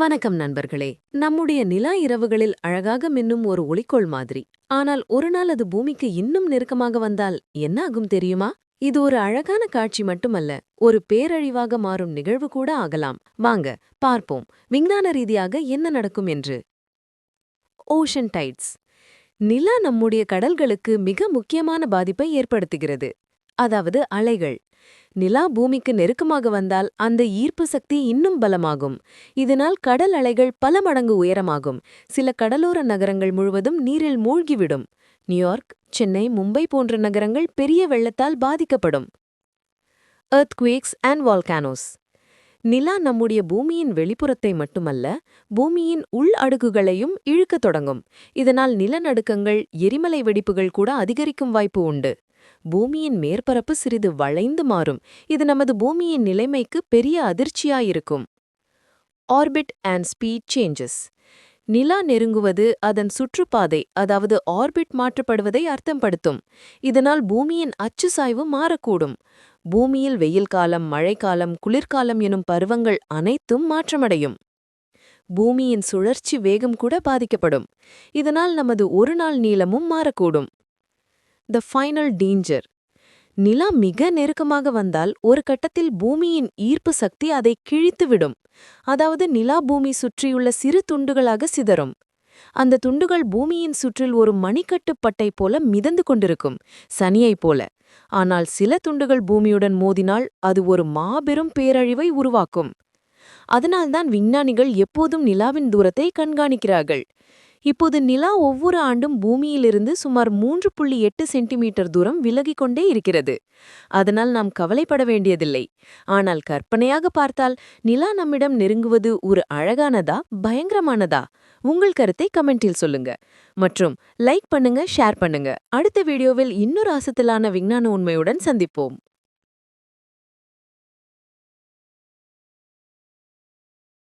வணக்கம் நண்பர்களே. நம்முடைய நிலா இரவுகளில் அழகாக மின்னும் ஒரு ஒளிக்கோள் மாதிரி. ஆனால் ஒரு நாள் அது பூமிக்கு இன்னும் நெருக்கமாக வந்தால் என்ன ஆகும் தெரியுமா? இது ஒரு அழகான காட்சி மட்டுமல்ல ஒரு பேரழிவாக மாறும் நிகழ்வு கூட ஆகலாம். வாங்க பார்ப்போம். விஞ்ஞான ரீதியாக என்ன நடக்கும் என்று. ஓஷன் டைட்ஸ் நிலா நம்முடைய கடல்களுக்கு மிக முக்கியமான பாதிப்பை ஏற்படுத்துகிறது. அதாவது அலைகள். நிலா பூமிக்கு நெருக்கமாக வந்தால் அந்த ஈர்ப்பு சக்தி இன்னும் பலமாகும். இதனால் கடல் அலைகள் பல மடங்கு உயரமாகும். சில கடலோர நகரங்கள் முழுவதும் நீரில் மூழ்கிவிடும். நியூயார்க் சென்னை மும்பை போன்ற நகரங்கள் பெரிய வெள்ளத்தால் பாதிக்கப்படும். எர்த்குவேக்ஸ் அண்ட் வால்கானோஸ் நிலா நம்முடைய பூமியின் வெளிப்புறத்தை மட்டுமல்ல பூமியின் உள் அடுக்குகளையும் இழுக்கத் தொடங்கும். இதனால் நிலநடுக்கங்கள் எரிமலை வெடிப்புகள் கூட அதிகரிக்கும் வாய்ப்பு உண்டு. பூமியின் மேற்பரப்பு சிறிது வளைந்து மாறும். இது நமது பூமியின் நிலைமைக்கு பெரிய அதிர்ச்சியாயிருக்கும். ஆர்பிட் அண்ட் ஸ்பீட் சேஞ்சஸ் நிலா நெருங்குவது அதன் சுற்றுப்பாதை அதாவது ஆர்பிட் மாற்றப்படுவதை அர்த்தப்படுத்தும். இதனால் பூமியின் அச்சு சாய்வு மாறக்கூடும். பூமியில் வெயில் காலம் மழைக்காலம் குளிர்காலம் எனும் பருவங்கள் அனைத்தும் மாற்றமடையும். பூமியின் சுழற்சி வேகம் கூட பாதிக்கப்படும். இதனால் நமது ஒரு நாள் நீளமும் மாறக்கூடும். The final danger. நிலா மிக நெருக்கமாக வந்தால் ஒரு கட்டத்தில் பூமியின் ஈர்ப்பு சக்தி அதை கிழித்துவிடும். அதாவது நிலா பூமி சுற்றியுள்ள சிறு துண்டுகளாக சிதறும். அந்த துண்டுகள் பூமியின் சுற்றில் ஒரு மணிக்கட்டுப்பட்டை போல மிதந்து கொண்டிருக்கும் சனியைப் போல. ஆனால் சில துண்டுகள் பூமியுடன் மோதினால் அது ஒரு மாபெரும் பேரழிவை உருவாக்கும். அதனால்தான் விஞ்ஞானிகள் எப்போதும் நிலாவின் தூரத்தை கண்காணிக்கிறார்கள். இப்போது நிலா ஒவ்வொரு ஆண்டும் பூமியிலிருந்து சுமார் மூன்று புள்ளி எட்டு சென்டிமீட்டர் தூரம் விலகிக் கொண்டே இருக்கிறது. அதனால் நாம் கவலைப்பட வேண்டியதில்லை. ஆனால் கற்பனையாக பார்த்தால் நிலா நம்மிடம் நெருங்குவது ஒரு அழகானதா பயங்கரமானதா? உங்கள் கருத்தை கமெண்டில் சொல்லுங்க. மற்றும் லைக் பண்ணுங்க ஷேர் பண்ணுங்க. அடுத்த வீடியோவில் இன்னொரு ஆசத்திலான விஞ்ஞான உண்மையுடன் சந்திப்போம்.